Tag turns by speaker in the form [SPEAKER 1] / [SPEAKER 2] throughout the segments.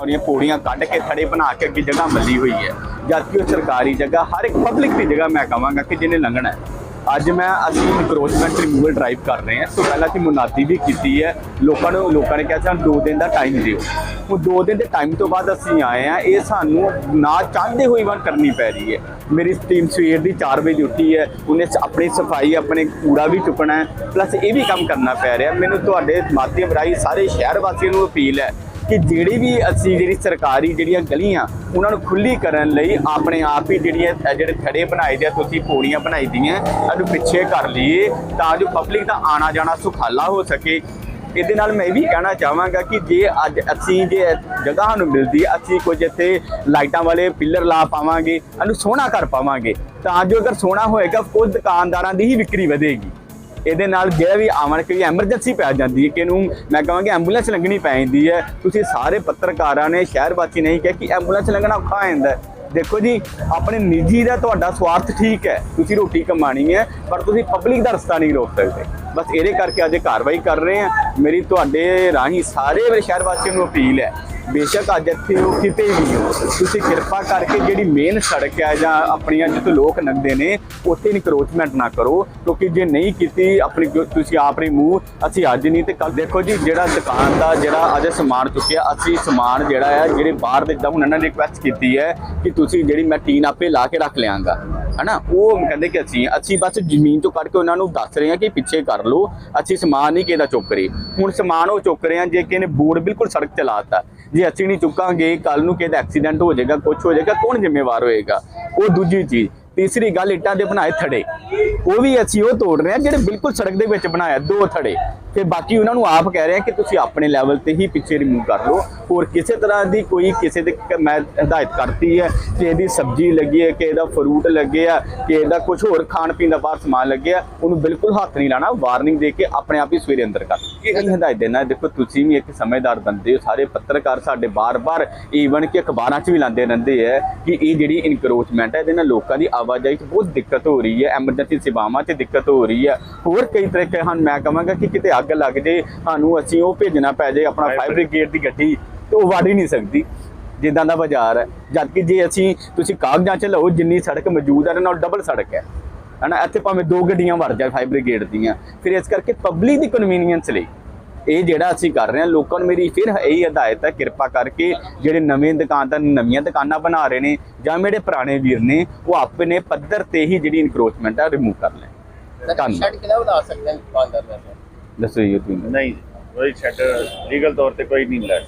[SPEAKER 1] ਔਰੀਆਂ ਪੌੜੀਆਂ ਕੱਢ ਕੇ ਥੜੇ ਬਣਾ ਕੇ ਅੱਗੇ ਜਗ੍ਹਾ ਮੱਲੀ ਹੋਈ ਹੈ। ਜਦਕਿ ਉਹ ਸਰਕਾਰੀ ਜਗ੍ਹਾ, ਹਰ ਇੱਕ ਪਬਲਿਕ ਦੀ ਜਗ੍ਹਾ ਮੈਂ ਕਹਾਂਗਾ ਕਿ ਜਿਹਨੇ ਲੰਘਣਾ ਹੈ। ਅੱਜ ਮੈਂ, ਅਸੀਂ ਇਨਕਰੋਚਮੈਂਟ ਰਿਮੂਵਲ ਡਰਾਈਵ ਕਰ ਰਹੇ ਹਾਂ। ਇਸ ਤੋਂ ਪਹਿਲਾਂ ਅਸੀਂ ਮੁਨਾਦੀ ਵੀ ਕੀਤੀ ਹੈ। ਲੋਕਾਂ ਨੂੰ, ਲੋਕਾਂ ਨੇ ਕਿਹਾ ਸਾਨੂੰ 2 ਦਿਨ ਦਾ ਟਾਈਮ ਦਿਓ। ਉਹ 2 ਦਿਨ ਦੇ ਟਾਈਮ ਤੋਂ ਬਾਅਦ ਅਸੀਂ ਆਏ ਆ ਇਹ ਸਾਨੂੰ ਨਾ ਚਾਹਦੇ ਹੋਏ ਵਾਰ ਕਰਨੀ ਪੈ ਰਹੀ ਹੈ। ਮੇਰੀ ਟੀਮ ਸਵੇਰ ਦੀ 4 ਵਜੇ ਉੱਠੀ ਹੈ। ਉਹਨੇ ਆਪਣੀ ਸਫ਼ਾਈ, ਆਪਣੇ ਕੂੜਾ ਵੀ ਚੁੱਕਣਾ ਹੈ। ਪਲੱਸ ਇਹ ਵੀ ਕੰਮ ਕਰਨਾ ਪੈ ਰਿਹਾ। ਮੈਨੂੰ ਤੁਹਾਡੇ ਮਾਧਿਅਮ ਰਾਹੀਂ ਸਾਰੇ ਸ਼ਹਿਰ ਵਾਸੀਆਂ ਨੂੰ ਅਪੀਲ ਹੈ ਕਿ ਜਿਹੜੀ ਵੀ ਅਸੀਂ ਜਿਹੜੀ ਸਰਕਾਰੀ ਜਿਹੜੀਆਂ ਗਲੀਆਂ ਉਹਨਾਂ ਨੂੰ ਖੁੱਲੀ ਕਰਨ ਲਈ ਆਪਣੇ ਆਪ ਹੀ ਜਿਹੜੀਆਂ ਅ, ਜਿਹੜੇ ਥੜੇ ਬਣਾਏ ਦੇ ਆ, ਤੁਸੀਂ ਪੌੜੀਆਂ ਬਣਾਈ ਦੀਆਂ ਇਹਨੂੰ ਪਿੱਛੇ ਕਰ ਲਈਏ ਤਾਂ ਜੋ ਪਬਲਿਕ ਦਾ ਆਣਾ ਜਾਣਾ ਸੁਖਾਲਾ ਹੋ ਸਕੇ। ਇਹਦੇ ਨਾਲ ਮੈਂ ਇਹ ਵੀ ਕਹਿਣਾ ਚਾਹਾਂਗਾ ਕਿ ਜੇ ਅੱਜ ਅਸੀਂ ਜੇ ਜਗ੍ਹਾ ਸਾਨੂੰ ਮਿਲਦੀ ਹੈ ਅਸੀਂ ਕੁਝ ਇੱਥੇ ਲਾਈਟਾਂ ਵਾਲੇ ਪਿੱਲਰ ਲਾ ਪਾਵਾਂਗੇ ਇਹਨੂੰ ਸੋਹਣਾ ਕਰ ਪਾਵਾਂਗੇ ਤਾਂ ਜੋ ਅਗਰ ਸੋਹਣਾ ਹੋਏਗਾ ਖੁਦ ਦੁਕਾਨਦਾਰਾਂ ਦੀ ਹੀ ਵਿਕਰੀ ਵਧੇਗੀ। ਇਹਦੇ ਨਾਲ ਜਿਹੜਾ ਵੀ ਆਵਣ ਕੋਈ ਐਮਰਜੈਂਸੀ ਪੈ ਜਾਂਦੀ ਹੈ ਕਿ ਇਹਨੂੰ ਮੈਂ ਕਹਾਂਗਾ ਐਂਬੂਲੈਂਸ ਲੰਘਣੀ ਪੈ ਜਾਂਦੀ ਹੈ। ਤੁਸੀਂ ਸਾਰੇ ਪੱਤਰਕਾਰਾਂ ਨੇ ਸ਼ਹਿਰ ਵਾਸੀ ਨਹੀਂ ਕਿਹਾ ਕਿ ਐਂਬੂਲੈਂਸ ਲੰਘਣਾ ਔਖਾ ਹੋ ਜਾਂਦਾ ਦੇਖੋ ਜੀ, ਆਪਣੇ ਨਿੱਜੀ ਦਾ ਤੁਹਾਡਾ ਸਵਾਰਥ ਠੀਕ ਹੈ। ਤੁਸੀਂ ਰੋਟੀ ਕਮਾਣੀ ਹੈ, ਪਰ ਤੁਸੀਂ ਪਬਲਿਕ ਦਾ ਰਸਤਾ ਨਹੀਂ ਰੋਕ ਸਕਦੇ। ਬਸ ਇਹਦੇ ਕਰਕੇ ਅੱਜ ਕਾਰਵਾਈ ਕਰ ਰਹੇ ਹਾਂ। ਮੇਰੀ ਤੁਹਾਡੇ ਰਾਹੀਂ ਸਾਰੇ ਮੇਰੇ ਸ਼ਹਿਰ ਵਾਸੀਆਂ ਨੂੰ ਅਪੀਲ ਹੈ ਬੇਸ਼ੱਕ ਅੱਜ ਇੱਥੇ ਉਹ ਕਿਤੇ ਵੀ ਹੋ ਤੁਸੀਂ ਕਿਰਪਾ ਕਰਕੇ ਜਿਹੜੀ ਮੇਨ ਸੜਕ ਹੈ ਜਾਂ ਆਪਣੀਆਂ ਜਿੱਥੇ ਲੋਕ ਲੰਘਦੇ ਨੇ, ਉੱਥੇ ਇਨਕਰੋਚਮੈਂਟ ਨਾ ਕਰੋ। ਕਿਉਂਕਿ ਜੇ ਨਹੀਂ ਕੀਤੀ, ਆਪਣੀ ਜੋ ਤੁਸੀਂ ਆਪ ਮੂੰਹ, ਅਸੀਂ ਅੱਜ ਨਹੀਂ ਤੇ ਕੱਲ ਦੇਖੋ ਜੀ, ਜਿਹੜਾ ਦੁਕਾਨ ਦਾ ਜਿਹੜਾ ਅੱਜ ਸਮਾਨ ਚੁੱਕਿਆ, ਅਸੀਂ ਸਮਾਨ ਜਿਹੜਾ ਹੈ ਜਿਹੜੇ ਬਾਹਰ ਦੇ ਜਿੱਦਾਂ ਹੁਣ ਇਹਨਾਂ ਨੇ ਰਿਕੁਐਸਟ ਕੀਤੀ ਹੈ ਕਿ ਤੁਸੀਂ ਜਿਹੜੀ ਮੈਂ ਟੀਨ ਆਪੇ ਲਾ ਕੇ ਰੱਖ ਲਿਆਂਗਾ। ਹਨਾ? ਉਹ ਕਹਿੰਦੇ ਕਿ ਅਸੀਂ ਅਸੀਂ ਬਸ ਜ਼ਮੀਨ ਤੋਂ ਕੱਢ ਕੇ ਉਹਨਾਂ ਨੂੰ ਦੱਸ ਰਹੇ ਹਾਂ ਕਿ ਪਿੱਛੇ ਕਰ ਲਓ। ਅਸੀਂ ਸਮਾਨ ਨਹੀਂ ਕਿਹਦਾ ਚੁੱਕ ਰਹੇ। ਹੁਣ ਸਮਾਨ ਉਹ ਚੁੱਕ ਰਹੇ ਹਾਂ ਜੇ ਕਿਸੇ ਨੇ ਬੋਰਡ ਬਿਲਕੁਲ ਸੜਕ ਚਲਾਤਾ ਜੇ ਅਸੀਂ ਨਹੀਂ ਚੁੱਕਾਂਗੇ ਕੱਲ ਨੂੰ ਕਿਹਦਾ ਐਕਸੀਡੈਂਟ ਹੋ ਜਾਏਗਾ ਕੁਝ ਹੋ ਜਾਏਗਾ, ਕੌਣ ਜ਼ਿੰਮੇਵਾਰ ਹੋਏਗਾ? ਉਹ ਦੂਜੀ ਚੀਜ਼। ਤੀਸਰੀ ਗੱਲ, ਇੱਟਾਂ ਦੇ ਬਣਾਏ ਥੜੇ। ਉਹ ਵੀ ਅਸੀਂ ਉਹ ਤੋੜ ਰਹੇ ਹਾਂ, ਜਿਹੜੇ ਬਿਲਕੁਲ ਸੜਕ ਦੇ ਵਿੱਚ ਬਣਾਇਆ, ਦੋ ਥੜੇ। ਤੇ ਬਾਕੀ ਉਹਨਾਂ ਨੂੰ ਆਪ ਕਹਿ ਰਹੇ ਹਾਂ ਕਿ ਤੁਸੀਂ ਆਪਣੇ ਲੈਵਲ ਤੇ ਹੀ ਪਿੱਛੇ ਰਿਮੂਵ ਕਰ ਲਓ। ਹੋਰ ਕਿਸੇ ਤਰ੍ਹਾਂ ਦੀ ਕੋਈ ਕਿਸੇ ਦੇ ਮੈਂ ਹਦਾਇਤ ਕਰਤੀ ਹੈ ਕਿ ਇਹਦੀ ਸਬਜ਼ੀ ਲੱਗੀ ਹੈ, ਕਿ ਇਹਦਾ ਫਰੂਟ ਲੱਗੇ ਆ, ਕਿ ਇਹਦਾ ਕੁਝ ਹੋਰ ਖਾਣ ਪੀਣ ਦਾ ਬਾਹਰ ਸਮਾਨ ਲੱਗਿਆ ਉਹਨੂੰ ਬਿਲਕੁਲ ਹੱਥ ਨਹੀਂ ਲਾਣਾ ਵਾਰਨਿੰਗ ਦੇ ਕੇ ਆਪਣੇ ਆਪ ਹੀ ਸਵੇਰੇ ਅੰਦਰ ਕਰ ਇਹ ਹਦਾਇਤ ਦੇਣਾ ਹੈ। ਦੇਖੋ, ਤੁਸੀਂ ਵੀ ਇੱਕ ਸਮਝਦਾਰ ਬੰਦੇ ਹੋ, ਸਾਰੇ ਪੱਤਰਕਾਰ ਸਾਡੇ ਬਾਰ-ਬਾਰ ਈਵਨ ਕਿ ਅਖਬਾਰਾਂ 'ਚ ਵੀ ਲਾਉਂਦੇ ਰਹਿੰਦੇ ਹੈ ਕਿ ਇਹ ਜਿਹੜੀ ਇਨਕਰੋਚਮੈਂਟ ਹੈ, ਇਹਦੇ ਨਾਲ ਲੋਕਾਂ ਦੀ ਆਵਾਜਾਈ 'ਚ ਬਹੁਤ ਦਿੱਕਤ ਹੋ ਰਹੀ ਹੈ ਐਮਰਜੈਂਸੀ ਸੇਵਾਵਾਂ 'ਚ ਦਿੱਕਤ ਹੋ ਰਹੀ ਹੈ। ਹੋਰ ਕਈ ਤਰੀਕੇ ਹਨ। ਮੈਂ ਕਹਾਂਗਾ ਕਿ ਕਿਤੇ ਅੱਗ ਲੱਗ ਜੇ ਸਾਨੂੰ ਅਸੀਂ ਉਹ ਭੇਜਣਾ ਪੈ ਜੇ ਆਪਣਾ ਫਾਇਰ ਬ੍ਰਿਗੇਡ ਦੀ ਗੱਡੀ ਤੇ ਉਹ ਵੜ ਹੀ ਨਹੀਂ ਸਕਦੀ ਜਿੱਦਾਂ ਦਾ ਬਾਜ਼ਾਰ ਹੈ। ਜਦ ਕਿ ਜੇ ਅਸੀਂ ਤੁਸੀਂ ਕਾਗਜ਼ਾਂ 'ਚ ਲਓ ਜਿੰਨੀ ਸੜਕ ਮੌਜੂਦ ਹੈ ਨਾਲ ਡਬਲ ਸੜਕ ਹੈ। ਹਨਾ ਇੱਥੇ ਭਾਵੇਂ ਦੋ ਗੱਡੀਆਂ ਵੜ ਜਾ ਫਾਇਰ ਬ੍ਰਿਗੇਡ ਦੀਆਂ। ਫਿਰ ਇਸ ਕਰਕੇ ਪਬਲਿਕ ਦੀ ਕਨਵੀਨੀਅੰਸ ਲਈ ਇਹ ਜਿਹੜਾ ਅਸੀਂ ਕਰ ਰਹੇ ਹਾਂ ਲੋਕਾਂ ਨੂੰ ਮੇਰੀ ਫਿਰ ਇਹ ਹਦਾਇਤ ਹੈ ਕਿਰਪਾ ਕਰਕੇ ਜਿਹੜੇ ਨਵੇਂ ਦੁਕਾਨਦਾਰ ਨਵੀਆਂ ਦੁਕਾਨਾਂ ਬਣਾ ਰਹੇ ਨੇ ਜਾਂ ਮੇਰੇ ਪੁਰਾਣੇ ਵੀਰ ਨੇ ਉਹ ਆਪਣੇ ਪੱਧਰ ਤੇ ਹੀ ਜਿਹੜੀ ਇਨਕਰੋਚਮੈਂਟ ਹੈ ਰਿਮੂਵ ਕਰ ਲੈਣ। ਧੰਨਵਾਦ।
[SPEAKER 2] ਕਿਹਦਾ ਵਧਾ ਸਕਦੇ ਹਨ ਦੁਕਾਨਦਾਰ ਦਾ।
[SPEAKER 1] ਦੱਸੋ ਜੀ ਤੁਸੀਂ
[SPEAKER 3] ਨਹੀਂ ਕੋਈ ਛੱਡ ਲੀਗਲ ਤੌਰ ਤੇ ਕੋਈ ਨਹੀਂ ਲੈ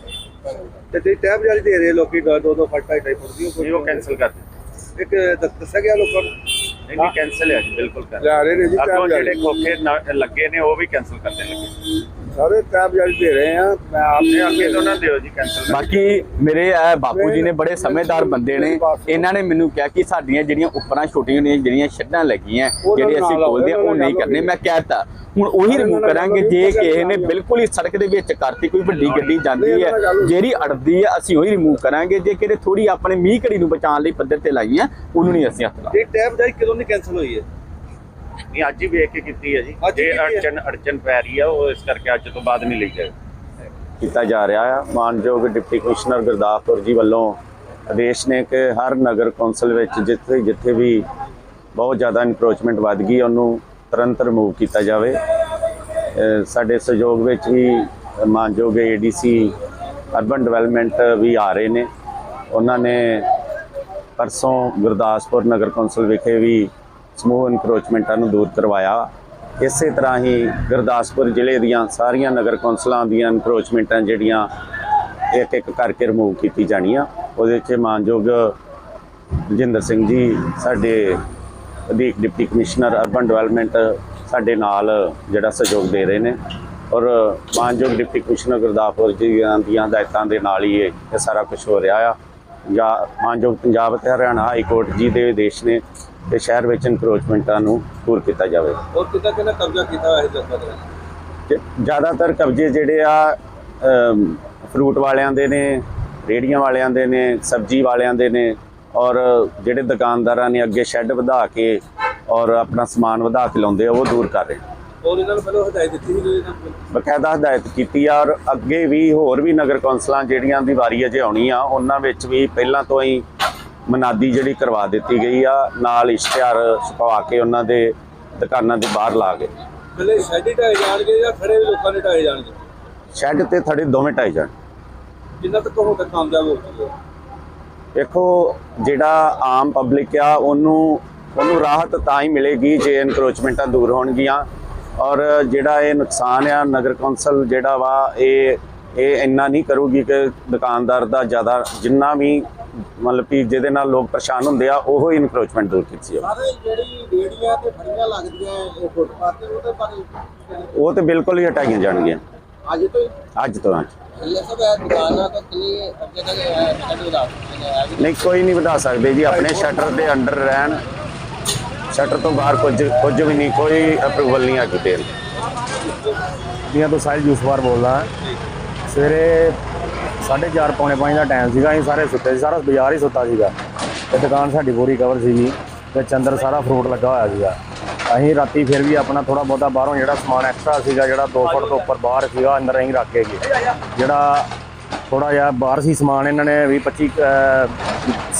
[SPEAKER 4] ਤੇ ਜੇ ਟੈਬ ਜਾਰੀ ਦੇ ਰਹੇ ਲੋਕੀ ਦੋ ਦੋ ਫੱਟ ਢਾਈ ਢਾਈ ਫੁੱਟ ਦੀ
[SPEAKER 3] ਜੀ ਉਹ ਕੈਨਸਲ ਕਰ ਦਿੱਤਾ
[SPEAKER 4] ਇੱਕ ਦੱਸ- ਦੱਸਿਆ ਗਿਆ ਲੋਕਾਂ ਨੂੰ?
[SPEAKER 3] ਨਹੀਂ ਨਹੀਂ ਕੈਨਸਲ ਹੈ ਬਿਲਕੁਲ ਕਰ
[SPEAKER 4] ਲੈ ਰਹੇ ਨੇ ਜੀ ਟੈਬ
[SPEAKER 3] ਜਿਹੜੇ ਖੋਖੇ ਲੱਗੇ ਨੇ ਉਹ ਵੀ ਕੈਨਸਲ ਕਰਦੇ ਲੱਗੇ
[SPEAKER 4] ਸਾਰੇ ਟੈਬ ਜਾਰੀ ਦੇ ਰਹੇ ਆ। ਮੈਂ ਆਪ
[SPEAKER 3] ਆਪਣੇ ਅੱਗੇ ਤੋਂ ਨਾ ਦਿਓ ਜੀ ਕੈਨਸਲ
[SPEAKER 1] ਬਾਕੀ ਮੇਰੇ ਇਹ ਬਾਪੂ ਜੀ ਨੇ ਬੜੇ ਸਮਝਦਾਰ ਬੰਦੇ ਨੇ। ਇਹਨਾਂ ਨੇ ਮੈਨੂੰ ਕਿਹਾ ਕਿ ਸਾਡੀਆਂ ਜਿਹੜੀਆਂ ਉੱਪਰਾਂ ਛੋਟੀਆਂ ਨੇ ਜਿਹੜੀਆਂ ਛੱਡਾਂ ਲੱਗੀਆਂ ਜਿਹੜੀ ਅਸੀਂ ਬੋਲਦੇ ਆ ਉਹ ਨਹੀਂ ਕਰਨੇ। ਮੈਂ ਕਹਿਤਾ ਹੁਣ ਉਹੀ ਰਿਮੂਵ ਕਰਾਂਗੇ ਜੇ ਕਿਸੇ ਨੇ ਬਿਲਕੁਲ ਹੀ ਸੜਕ ਦੇ ਵਿੱਚ ਕਰਤੀ ਕੋਈ ਵੱਡੀ ਗੱਡੀ ਜਾਂਦੀ ਹੈ ਜਿਹੜੀ ਅੜਦੀ ਹੈ ਅਸੀਂ ਉਹੀ ਰਿਮੂਵ ਕਰਾਂਗੇ। ਜੇ ਕਿਤੇ ਥੋੜੀ ਆਪਣੇ ਮੀਂਹ ਘੜੀ ਨੂੰ ਬਚਾਉਣ ਲਈ ਪੱਧਰ ਤੇ ਲਾਈਆਂ ਉਹਨੂੰ ਨਹੀਂ ਅਸੀਂ ਹੱਥ ਲਾਉਂਦੇ
[SPEAKER 4] ਇਹ ਟੈਬ ਜਾਰੀ ਕਦੋਂ ਦੀ ਕੈਨਸਲ ਹੋਈ ਹੈ?
[SPEAKER 3] ਨਹੀਂ ਅੱਜ ਹੀ ਵੇਖ ਕੇ ਕੀਤੀ ਹੈ ਜੀ।
[SPEAKER 4] ਅੱਜ ਹੀ
[SPEAKER 3] ਜੇ
[SPEAKER 4] ਕੀਤੀ ਹੈ।
[SPEAKER 3] ਅੜਚਨ ਅੜਚਨ ਪੈ ਰਹੀ ਆ ਉਹ ਇਸ ਕਰਕੇ ਅੱਜ ਤੋਂ ਬਾਅਦ ਨਹੀਂ ਲਈ ਜਾਏ
[SPEAKER 5] ਕੀਤਾ ਜਾ ਰਿਹਾ ਆ। ਮਾਨਯੋਗ ਡਿਪਟੀ ਕਮਿਸ਼ਨਰ ਗੁਰਦਾਸਪੁਰ ਜੀ ਵੱਲੋਂ ਆਦੇਸ਼ ਨੇ ਕਿ ਹਰ ਨਗਰ ਕੌਂਸਲ ਵਿੱਚ ਜਿੱਥੇ ਜਿੱਥੇ ਵੀ ਬਹੁਤ ਜ਼ਿਆਦਾ ਇਨਕਰੋਚਮੈਂਟ ਵੱਧ ਗਈ ਉਹਨੂੰ ਤੁਰੰਤ ਰਿਮੂਵ ਕੀਤਾ ਜਾਵੇ। ਅਹ ਸਾਡੇ ਸਹਿਯੋਗ ਵਿੱਚ ਵੀ ਮਾਨਯੋਗ ਏਡੀਸੀ ਅਰਬਨ ਡਿਵੈਲਪਮੈਂਟ ਵੀ ਆ ਰਹੇ ਨੇ। ਉਹਨਾਂ ਨੇ ਪਰਸੋਂ ਗੁਰਦਾਸਪੁਰ ਨਗਰ ਕੌਂਸਲ ਵਿਖੇ ਵੀ ਸਮੂਹ ਇਨਕਰੋਚਮੈਂਟਾਂ ਨੂੰ ਦੂਰ ਕਰਵਾਇਆ। ਇਸੇ ਤਰ੍ਹਾਂ ਹੀ ਗੁਰਦਾਸਪੁਰ ਜ਼ਿਲ੍ਹੇ ਦੀਆਂ ਸਾਰੀਆਂ ਨਗਰ ਕੌਂਸਲਾਂ ਦੀਆਂ ਇਨਕਰੋਚਮੈਂਟਾਂ ਜਿਹੜੀਆਂ ਇੱਕ ਇੱਕ ਕਰਕੇ ਰਿਮੂਵ ਕੀਤੀ ਜਾਣੀਆਂ। ਉਹਦੇ 'ਚ ਮਾਨਯੋਗ ਰਜਿੰਦਰ ਸਿੰਘ ਜੀ, ਸਾਡੇ ਅਧਿਕ ਡਿਪਟੀ ਕਮਿਸ਼ਨਰ, ਅਰਬਨ ਡਿਵੈਲਪਮੈਂਟ ਸਾਡੇ ਨਾਲ ਜਿਹੜਾ ਸਹਿਯੋਗ ਦੇ ਰਹੇ ਨੇ। ਔਰ ਮਾਨਯੋਗ ਡਿਪਟੀ ਕਮਿਸ਼ਨਰ ਗੁਰਦਾਸਪੁਰ ਜੀ ਦੀਆਂ ਹਦਾਇਤਾਂ ਦੇ ਨਾਲ ਹੀ ਇਹ ਸਾਰਾ ਕੁਝ ਹੋ ਰਿਹਾ ਆ। ਜਾਂ ਮਾਨਯੋਗ ਪੰਜਾਬ ਅਤੇ ਹਰਿਆਣਾ ਹਾਈ ਕੋਰਟ ਜੀ ਦੇ ਆਦੇਸ਼ ਨੇ ਕਿ ਸ਼ਹਿਰ ਵਿੱਚ ਇਨਕਰੋਚਮੈਂਟਾਂ ਨੂੰ ਦੂਰ ਕੀਤਾ ਜਾਵੇ।
[SPEAKER 4] ਔਰ ਕਿਤਾ ਕਿਹਨੇ ਕਬਜ਼ਾ ਕੀਤਾ ਹੋਇਆ ਹੈ ਜਗ੍ਹਾ ਤੇ
[SPEAKER 5] ਜ- ਜ਼ਿਆਦਾਤਰ ਕਬਜ਼ੇ ਜਿਹੜੇ ਆ ਫਰੂਟ ਵਾਲਿਆਂ ਦੇ ਨੇ ਰੇੜੀਆਂ ਵਾਲਿਆਂ ਦੇ ਨੇ ਸਬਜ਼ੀ ਵਾਲਿਆਂ ਦੇ ਨੇ ਔਰ ਜਿਹੜੇ ਦੁਕਾਨਦਾਰਾਂ ਨੇ ਅੱਗੇ ਸ਼ੈੱਡ ਵਧਾ ਕੇ ਔਰ ਆਪਣਾ ਸਮਾਨ ਵਧਾ ਕੇ ਲਾਉਂਦੇ ਆ ਉਹ ਦੂਰ ਕਰ ਰਹੇ
[SPEAKER 4] ਹੋਰ ਇਹਨਾਂ ਨੂੰ ਪਹਿਲਾਂ ਹਦਾਇਤ ਦਿੱਤੀ ਸੀ ਇਹਨਾਂ ਨੂੰ?
[SPEAKER 5] ਬਕਾਇਦਾ ਹਦਾਇਤ ਕੀਤੀ ਆ ਔਰ ਅੱਗੇ ਵੀ ਹੋਰ ਵੀ ਨਗਰ ਕੌਂਸਲਾਂ ਜਿਹੜੀਆਂ ਦੀ ਵਾਰੀ ਅਜੇ ਆਉਣੀ ਆ ਉਹਨਾਂ ਵਿੱਚ ਵੀ ਪਹਿਲਾਂ ਤੋਂ ਹੀ ਮਨਾਦੀ ਜਿਹੜੀ ਕਰਵਾ ਦਿੱਤੀ ਗਈ ਆ ਨਾਲ ਇਸ਼ਤਿਹਾਰ ਛਪਵਾ ਕੇ ਉਹਨਾਂ ਦੇ ਦੁਕਾਨਾਂ ਦੇ ਬਾਹਰ ਲਾ ਕੇ
[SPEAKER 4] ਪਹਿਲੇ ਸ਼ੈਡ ਢਾਏ ਜਾਣਗੇ ਜਾਂ ਖੜੇ ਲੋਕਾਂ ਦੇ ਢਾਏ ਜਾਣਗੇ?
[SPEAKER 5] ਸ਼ੈੱਡ ਤੇ ਥੜੇ ਦੋਵੇਂ ਢਾਈ ਜਾਣ।
[SPEAKER 4] ਜਿੰਨਾ ਤੱਕ ਹੁਣ ਤੱਕ ਕਾਮਯਾਬ ਹੋ ਗਏ
[SPEAKER 5] ਦੇਖੋ ਜਿਹੜਾ ਆਮ ਪਬਲਿਕ ਆ ਉਹਨੂੰ ਉਹਨੂੰ ਰਾਹਤ ਤਾਂ ਹੀ ਮਿਲੇਗੀ ਜੇ ਇਨਕਰੋਚਮੈਂਟਾਂ ਦੂਰ ਹੋਣਗੀਆਂ। ਔਰ ਜਿਹੜਾ ਇਹ ਨੁਕਸਾਨ ਆ ਨਗਰ ਕੌਂਸਲ ਜਿਹੜਾ ਵਾ ਇਹ ਇਹ ਇੰਨਾ ਨਹੀਂ ਕਰੂਗੀ ਕਿ ਦੁਕਾਨਦਾਰ ਦਾ ਜ਼ਿਆਦਾ ਜਿੰਨਾ ਵੀ ਮਤਲਬ ਕਿ ਜਿਹਦੇ ਨਾਲ ਲੋਕ ਪਰੇਸ਼ਾਨ ਹੁੰਦੇ ਆ ਉਹ ਹੀ ਇਨਕਰੋਚਮੈਂਟ ਦੂਰ ਕੀਤੀ ਜਾਵੇ
[SPEAKER 2] ਸਾਰੇ ਜਿਹੜੀ ਰੇੜੀਆਂ ਤੇ ਫੜੀਆਂ ਲੱਗਦੀਆਂ ਫੁੱਟਪਾਥ ਤੇ ਉਹਦੇ ਬਾਰੇ
[SPEAKER 5] ਉਹ ਤੇ ਬਿਲਕੁਲ ਹੀ ਹਟਾਈਆਂ ਜਾਣਗੀਆਂ।
[SPEAKER 2] ਅੱਜ ਤੋਂ ਹੀ?
[SPEAKER 5] ਅੱਜ ਤੋਂ ਅੱਜ ਨਹੀਂ ਕੋਈ ਨਹੀਂ ਵਧਾ ਸਕਦੇ ਜੀ ਆਪਣੇ ਸ਼ਟਰ ਦੇ ਅੰਡਰ ਰਹਿਣ। ਸ਼ਟਰ ਤੋਂ ਬਾਹਰ ਕੁਝ ਕੁਝ ਵੀ ਨਹੀਂ ਕੋਈ ਅਪਰੂਵਲ ਨਹੀਂ ਆ ਕਿਤੇ
[SPEAKER 6] ਦੀਆਂ ਤੋਂ ਸਾਹਿਲ ਜੂਸਵਾਰ ਬੋਲਦਾ। ਸਵੇਰੇ 4:30 ਪੌਣੇ 5 ਦਾ ਟਾਈਮ ਸੀਗਾ ਅਸੀਂ ਸਾਰੇ ਸੁੱਤੇ ਸੀ ਸਾਰਾ ਬਾਜ਼ਾਰ ਹੀ ਸੁੱਤਾ ਸੀਗਾ। ਤੇ ਦੁਕਾਨ ਸਾਡੀ ਪੂਰੀ ਕਵਰ ਸੀਗੀ ਤੇ ਚੰਦਰ ਸਾਰਾ ਫਰੂਟ ਲੱਗਾ ਹੋਇਆ ਸੀਗਾ। ਅਸੀਂ ਰਾਤੀ ਫਿਰ ਵੀ ਆਪਣਾ ਥੋੜਾ ਬਹੁਤਾ ਬਾਹਰੋਂ ਜਿਹੜਾ ਸਮਾਨ ਐਕਸਟਰਾ ਸੀਗਾ ਜਿਹੜਾ 2 ਫੁੱਟ ਤੋਂ ਉੱਪਰ ਬਾਹਰ ਸੀਗਾ ਅੰਦਰ ਅਸੀਂ ਰੱਖ ਕੇ ਗਏ। ਜਿਹੜਾ ਥੋੜਾ ਜਿਹਾ ਬਾਹਰ ਸੀ ਸਮਾਨ ਇਹਨਾਂ ਨੇ 20 25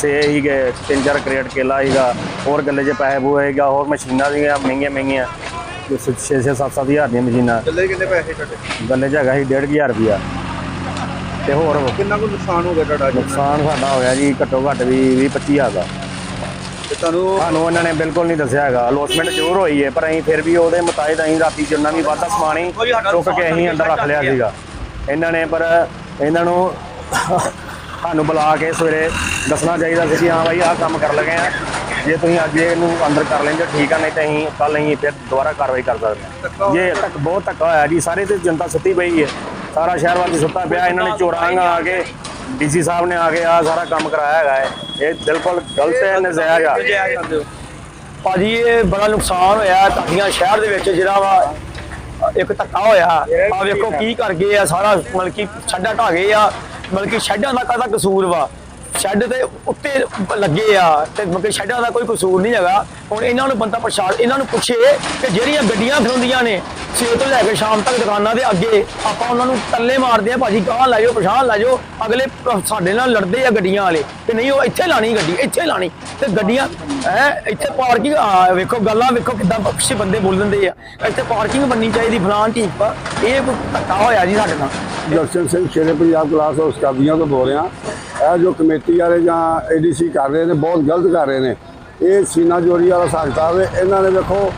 [SPEAKER 6] ਸੇ ਸੀਗੇ ਤਿੰਨ ਚਾਰ ਕਰੇਟ ਕੇਲਾ ਸੀਗਾ ਹੋਰ ਗੱਲੇ 'ਚ ਪੈਸੇ ਪੂਏ ਸੀਗਾ ਹੋਰ ਮਸ਼ੀਨਾਂ ਸੀਗੀਆਂ ਮਹਿੰਗੀਆਂ ਮਹਿੰਗੀਆਂ। 6 6 7 7 ਹਜ਼ਾਰ ਦੀਆਂ ਮਸ਼ੀਨਾਂ।
[SPEAKER 4] ਚੱਲੇ ਕਿੰਨੇ ਪੈਸੇ ਤੁਹਾਡੇ?
[SPEAKER 6] ਗੱਲੇ 'ਚ ਹੈਗਾ ਸੀ 1500 ਰੁਪਿਆ ਤੇ ਹੋਰ
[SPEAKER 4] ਕਿੰਨਾ ਕੁ ਨੁਕਸਾਨ ਹੋ ਗਿਆ ਤੁਹਾਡਾ ਅੱਜ?
[SPEAKER 6] ਨੁਕਸਾਨ ਸਾਡਾ ਹੋਇਆ ਜੀ ਘੱਟੋ ਘੱਟ ਵੀ 20 25000 ਦਾ।
[SPEAKER 4] ਤੇ ਤੁਹਾਨੂੰ
[SPEAKER 6] ਸਾਨੂੰ ਇਹਨਾਂ ਨੇ ਬਿਲਕੁਲ ਨਹੀਂ ਦੱਸਿਆ ਹੈਗਾ। ਅਲੋਸਮੈਂਟ ਜ਼ਰੂਰ ਹੋਈ ਹੈ ਪਰ ਅਸੀਂ ਫਿਰ ਵੀ ਉਹਦੇ ਮੁਤਾਬਿਕ ਅਸੀਂ ਰਾਤੀ ਜਿੰਨਾ ਵੀ ਵਾਧਾ ਸਮਾਨ ਹੀ ਚੁੱਕ ਕੇ ਅਸੀਂ ਅੰਦਰ ਰੱਖ ਲਿਆ ਸੀਗਾ। ਇਹਨਾਂ ਨੇ ਪਰ ਇਹਨਾਂ ਨੂੰ ਸਾਨੂੰ ਬੁਲਾ ਕੇ ਸਵੇਰੇ ਦੱਸਣਾ ਚਾਹੀਦਾ ਸੀ ਕਿ ਹਾਂ ਭਾਈ ਆਹ ਕੰਮ ਕਰ ਲਗੇ ਆ। ਜੇ ਤੁਸੀਂ ਅੱਜ ਇਹਨੂੰ ਅੰਦਰ ਕਰ ਲੈਂਦੇ ਹੋ ਠੀਕ ਆ ਨਹੀਂ ਤਾਂ ਅਸੀਂ ਕੱਲ ਅਸੀਂ ਫਿਰ ਦੁਬਾਰਾ ਕਾਰਵਾਈ ਕਰ ਸਕਦੇ ਹਾਂ। ਜੇ ਤੱਕ ਬਹੁਤ ਧੱਕਾ ਹੋਇਆ ਜੀ ਸਾਰੇ ਤੇ ਜਨਤਾ ਸੁੱਤੀ ਪਈ ਹੈ ਸਾਰਾ ਸ਼ਹਿਰ ਵਾਸੀ ਸੁੱਤਾ ਪਿਆ, ਇਹਨਾਂ ਨੇ ਚੋਰਾਂ ਆ ਕੇ, ਡੀਸੀ ਸਾਹਿਬ ਨੇ ਆ ਕੇ ਆ ਸਾਰਾ ਕੰਮ ਕਰਾਇਆ ਹੈਗਾ ਹੈ ਇਹ ਬਿਲਕੁਲ ਗਲਤ ਹੈ, ਨਜਾਇਜ਼ ਆ।
[SPEAKER 7] ਭਾਜੀ, ਇਹ ਬੜਾ ਨੁਕਸਾਨ ਹੋਇਆ ਤੁਹਾਡੀਆਂ ਸ਼ਹਿਰ ਦੇ ਵਿੱਚ, ਜਿਹੜਾ ਵਾ, ਇੱਕ ਧੱਕਾ ਹੋਇਆ। ਆ ਵੇਖੋ ਕੀ ਕਰ ਗਏ ਆ, ਸਾਰਾ ਮਤਲਬ ਕਿ ਛੱਡਾ ਢਾ ਗਏ ਆ। ਮਤਲਬ ਕਿ ਸ਼ੈੱਡਾਂ ਦਾ ਕਾਹਦਾ ਕਸੂਰ ਵਾ? ਸ਼ੈੱਡ ਦੇ ਉੱਤੇ ਲੱਗੇ ਆ ਤੇ ਮਤਲਬ ਸ਼ੈੱਡਾਂ ਦਾ ਕੋਈ ਕਸੂਰ ਨਹੀਂ ਹੈਗਾ। ਹੁਣ ਇਹਨਾਂ ਨੂੰ ਬੰਦਾ ਪ੍ਰਸ਼ਾਦ ਇਹਨਾਂ ਨੂੰ ਪੁੱਛੇ ਕਿ ਜਿਹੜੀਆਂ ਗੱਡੀਆਂ ਖਲੋਂਦੀਆਂ ਨੇ, ਸਵੇਰ ਤੋਂ ਲੈ ਕੇ ਸ਼ਾਮ ਤੱਕ ਦੁਕਾਨਾਂ ਦੇ ਅੱਗੇ, ਆਪਾਂ ਉਹਨਾਂ ਨੂੰ ਟੱਲੇ ਮਾਰਦੇ ਆ, ਭਾਜੀ ਗਾਹ ਲੈ ਪਛਾਣ ਲੈ ਅਗਲੇ ਸਾਡੇ ਨਾਲ ਲੜਦੇ ਆ ਗੱਡੀਆਂ ਵਾਲੇ, ਕਿ ਨਹੀਂ ਉਹ ਇੱਥੇ ਲਾਣੀ ਗੱਡੀ, ਇੱਥੇ ਲਾਣੀ। ਤੇ ਗੱਡੀਆਂ, ਹੈ, ਇੱਥੇ ਪਾਰਕਿੰਗ, ਆ ਵੇਖੋ ਗੱਲਾਂ ਵੇਖੋ ਕਿਦਾਂ ਪਿੱਛੇ ਬੰਦੇ ਬੋਲ ਦਿੰਦੇ ਆ। ਇੱਥੇ ਪਾਰਕਿੰਗ ਬਣਨੀ ਚਾਹੀਦੀ ਫਲਾਣ ਠੀਕ ਆ ਇਹ ਕੋਈ ਧੱਕਾ ਹੋਇਆ ਜੀ ਸਾਡੇ ਨਾਲ।
[SPEAKER 8] ਦਰਸ਼ਨ ਸਿੰਘ ਸ਼ੇਰੇ ਪੰਜਾਬ ਕਲਾਸ ਹਾਊਸ ਕਰਦੀਆਂ ਤੋਂ ਬੋਲ ਰਿਹਾ। ਇਹ ਜੋ ਕਮੇਟੀ ਵਾਲੇ ਜਾਂ ਏਡੀਸੀ ਕਰ ਰਹੇ ਨੇ, ਬਹੁਤ ਗਲਤ ਕਰ ਰਹੇ ਨੇ। ਇਹ ਸੀਨਾ ਜੋਰੀ ਵਾਲਾ ਸਕਦਾ ਵੇ, ਇਹਨਾਂ ਨੇ ਵੇਖੋ,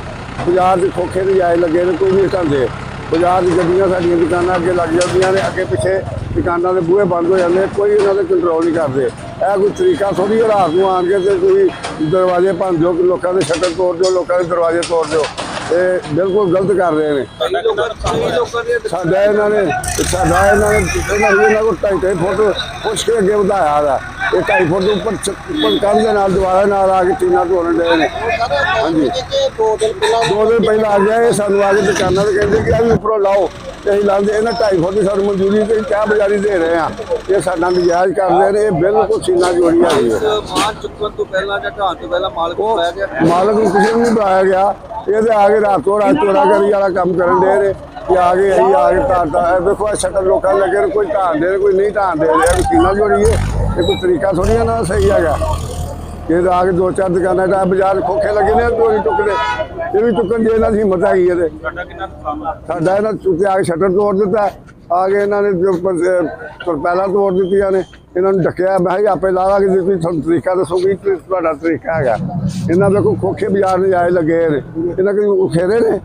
[SPEAKER 8] ਬਾਜ਼ਾਰ 'ਚ ਖੋਖੇ ਤੇ ਜਾਏ ਲੱਗੇ ਨੇ ਕੋਈ ਨਹੀਂ ਹਟਾਉਂਦੇ ਬਾਜ਼ਾਰ ਦੀ ਗੱਡੀਆਂ ਸਾਡੀਆਂ ਦੁਕਾਨਾਂ ਅੱਗੇ ਲੱਗ ਜਾਂਦੀਆਂ ਨੇ, ਅੱਗੇ ਪਿੱਛੇ ਦੁਕਾਨਾਂ ਦੇ ਬੂਹੇ ਬੰਦ ਹੋ ਜਾਂਦੇ ਕੋਈ ਇਹਨਾਂ ਦੇ ਕੰਟਰੋਲ ਨਹੀਂ ਕਰਦੇ। ਇਹ ਕੋਈ ਤਰੀਕਾ ਥੋੜੀ ਰਾਤ ਨੂੰ ਆਣ ਕੇ ਤੇ ਤੁਸੀਂ ਦਰਵਾਜ਼ੇ ਭੰਨ ਦਿਓ, ਲੋਕਾਂ ਦੇ ਸ਼ਟਰ ਤੋੜ ਦਿਓ, ਲੋਕਾਂ ਦੇ ਦਰਵਾਜ਼ੇ ਤੋੜ ਦਿਓ। ਇਹ ਬਿਲਕੁਲ ਗਲਤ ਕਰ ਰਹੇ ਨੇ। ਸਾਡਾ ਇਹਨਾਂ ਨੇ ਸਾਡਾ ਇਹਨਾਂ ਨੇ ਇਹਨਾਂ ਨੇ ਇਹਨਾਂ ਕੋਲ ਢਾਈ ਢਾਈ ਫੁੱਟ ਪੁੱਛ ਕੇ ਅੱਗੇ ਵਧਾਇਆ ਦਾ ਇਹ ਢਾਈ ਫੁੱਟ ਦੇ ਉੱਪਰ ਉੱਪਰ ਕੰਧ ਦੇ ਨਾਲ ਦੁਬਾਰਾ ਨਾਲ ਆ ਕੇ ਟੀਨਾ ਧੋਣ ਦੇ ਨੇ। ਹਾਂਜੀ।
[SPEAKER 2] ਦੋ ਦਿਨ ਪਹਿਲਾਂ
[SPEAKER 8] ਆ ਗਿਆ ਇਹ ਸਾਨੂੰ ਆ ਕੇ ਦੁਕਾਨਾਂ ਤੇ ਕਹਿੰਦੇ ਕਿ ਆ ਵੀ ਉੱਪਰੋਂ ਲਾਓ। ਤੇ ਅਸੀਂ ਲਾਉਂਦੇ ਇਹਨਾਂ ਢਾਈ ਫੁੱਟ ਦੀ ਸਾਨੂੰ ਮਨਜ਼ੂਰੀ ਤੇ ਚਾਹ ਬਜ਼ਾਰੀ ਦੇ ਰਹੇ ਆ ਇਹ ਸਾਡਾ ਨਜਾਇਜ਼ ਕਰਦੇ ਨੇ। ਇਹ ਬਿਲਕੁਲ ਸੀਨਾ ਜੋੜੀ ਆ ਗਈ ਹੈ
[SPEAKER 4] ਮਾਲ ਚੁੱਕਣ ਤੋਂ ਪਹਿਲਾਂ ਜਾਂ ਢਾਣ ਤੋਂ ਪਹਿਲਾਂ ਮਾਲਕ ਨੂੰ ਪਾਇਆ ਗਿਆ?
[SPEAKER 8] ਮਾਲਕ ਨੂੰ ਕਿਸੇ ਨੂੰ ਨਹੀਂ ਬੁਲਾਇਆ ਗਿਆ। ਇਹਦੇ ਆ ਕੇ ਰਾਤੋਂ ਰਾਤ ਚੋਰਾ ਕਰੀ ਵਾਲਾ ਕੰਮ ਕਰਨ ਦੇ ਨੇ। ਕਿ ਆ ਕੇ ਅਸੀਂ ਆ ਕੇ ਢਾਂਦਾ ਇਹ ਸ਼ਕਲ ਲੋਕਾਂ ਲੱਗੇ ਕੋਈ ਢਾਂਦੇ ਨੇ ਕੋਈ ਨਹੀਂ ਢਾਂਦੇ ਇਹ ਕਿੰਨਾ ਜੋੜੀ ਹੈ ਇਹ ਕੋਈ ਤਰੀਕਾ ਥੋੜੀਆਂ ਨਾ, ਸਹੀ ਹੈਗਾ। ਇਹ ਆ ਕੇ ਦੋ ਚਾਰ ਦੁਕਾਨਾਂ ਦਾ ਬਾਜ਼ਾਰ ਖੋਖੇ ਲੱਗੇ ਨੇ ਕੋਈ ਨਹੀਂ ਟੁੱਕਦੇ ਇਹ ਵੀ ਟੁੱਕਣ ਦੇ ਇਹਨਾਂ ਦੀ ਹਿੰਮਤ ਹੈਗੀ ਇਹਦੇ।
[SPEAKER 4] ਸਾਡਾ ਕਿੰਨਾ
[SPEAKER 8] ਸਾਡਾ ਇਹਨਾਂ ਚੁੱਕੇ ਆ ਕੇ ਸ਼ਟਰ ਤੋੜ ਦਿੱਤਾ। ਆ ਕੇ ਇਹਨਾਂ ਨੇ ਜੋ ਪਹਿਲਾਂ ਤੋੜ ਦਿੱਤੀਆਂ ਨੇ। ਇਹਨਾਂ ਨੂੰ ਡੱਕਿਆ। ਮੈਂ ਕਿਹਾ ਆਪੇ ਲਾਵਾਂਗੇ ਜੇ, ਤੁਸੀਂ ਤੁਹਾਨੂੰ ਤਰੀਕਾ ਦੱਸੋ ਕੀ ਤੁਹਾਡਾ ਤਰੀਕਾ ਹੈਗਾ। ਇਹਨਾਂ ਦੇ ਕੋਈ ਖੋਖੇ ਬਾਜ਼ਾਰ ਨਹੀਂ ਆਏ ਲੱਗੇ ਨੇ। ਇਹਨਾਂ ਕੋਈ ਉਖੇਰੇ ਨੇ।